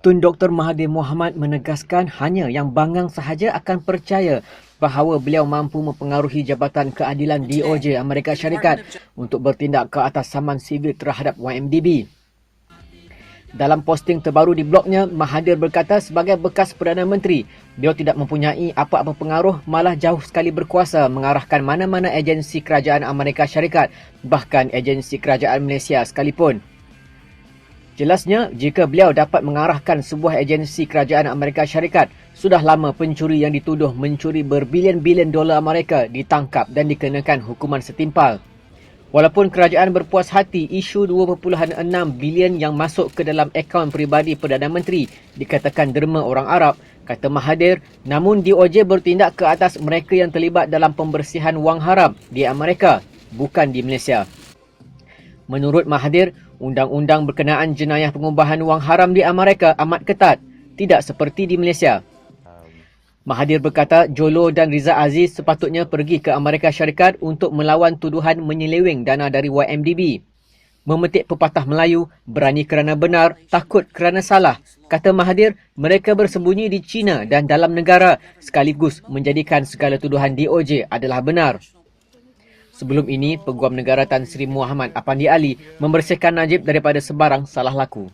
Tun Dr. Mahathir Mohamad menegaskan hanya yang bangang sahaja akan percaya bahawa beliau mampu mempengaruhi Jabatan Keadilan DOJ Amerika Syarikat untuk bertindak ke atas saman sivil terhadap YMDB. Dalam posting terbaru di blognya, Mahathir berkata sebagai bekas Perdana Menteri, beliau tidak mempunyai apa-apa pengaruh malah jauh sekali berkuasa mengarahkan mana-mana agensi kerajaan Amerika Syarikat, bahkan agensi kerajaan Malaysia sekalipun. Jelasnya, jika beliau dapat mengarahkan sebuah agensi kerajaan Amerika Syarikat, sudah lama pencuri yang dituduh mencuri berbilion-bilion dolar Amerika ditangkap dan dikenakan hukuman setimpal. Walaupun kerajaan berpuas hati isu 2.6 bilion yang masuk ke dalam akaun peribadi Perdana Menteri dikatakan derma orang Arab, kata Mahathir, namun DOJ bertindak ke atas mereka yang terlibat dalam pembersihan wang haram di Amerika, bukan di Malaysia. Menurut Mahathir, undang-undang berkenaan jenayah pengubahan wang haram di Amerika amat ketat, tidak seperti di Malaysia. Mahathir berkata Jolo dan Riza Aziz sepatutnya pergi ke Amerika Syarikat untuk melawan tuduhan menyeleweng dana dari YMDB. Memetik pepatah Melayu, berani kerana benar, takut kerana salah. Kata Mahathir, mereka bersembunyi di China dan dalam negara sekaligus menjadikan segala tuduhan DOJ adalah benar. Sebelum ini, Peguam Negara Tan Sri Muhammad Apandi Ali membersihkan Najib daripada sebarang salah laku.